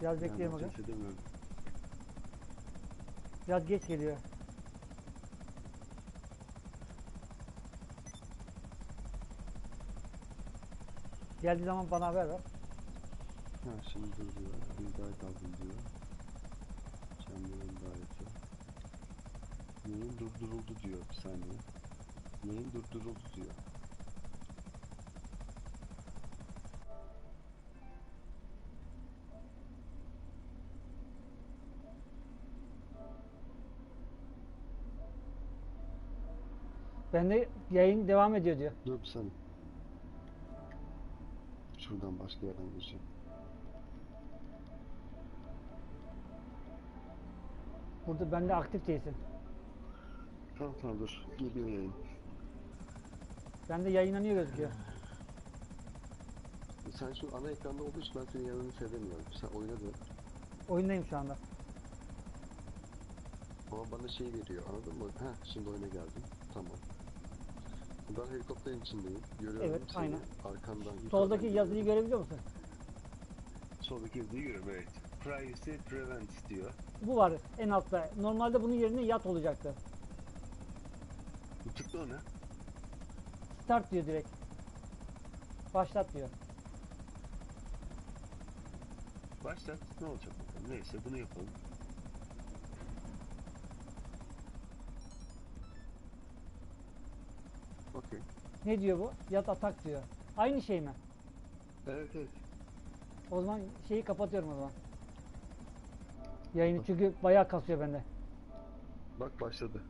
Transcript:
Biraz bekleyelim edemiyorum. Biraz geç geliyor. Geldiği zaman bana haber ver. Ha şimdi dur diyor. İdayet aldım diyor. Kendi idayeti. Neyin durduruldu diyor bir saniye. Neyin durduruldu diyor. Bende yayın devam ediyor diyor. Dur bir saniye. Şuradan başka yerden gireceğim. Burada bende aktif değilsin. Tamam tamam dur. Geliyor yayın. Bende yayınlanıyor gözüküyor. Sen şu ana ekranda olduğu için ben senin yanını seyredemiyorum. Sen oyna dön. Oyundayım şu anda. Ama bana şey veriyor anladın mı? Heh şimdi oyuna geldim. Tamam. Ben helikopterin içindeyim. Görüyorum Evet, seni. aynen. Arkandan yukarıdan Soldaki geliyorum. yazıyı görebiliyor musun? Soldaki yazıyı görüyorum evet. Privacy Prevent diyor. Bu var en altta. Normalde bunun yerine yat olacaktı. Tıkla ona. Start diyor direkt. Başlat diyor. Başlat. Ne olacak bakalım. Neyse bunu yapalım. Ne diyor bu? Yat atak diyor. Aynı şey mi? Evet evet. O zaman şeyi kapatıyorum o zaman. Yayını çünkü bayağı kasıyor bende. Bak başladı.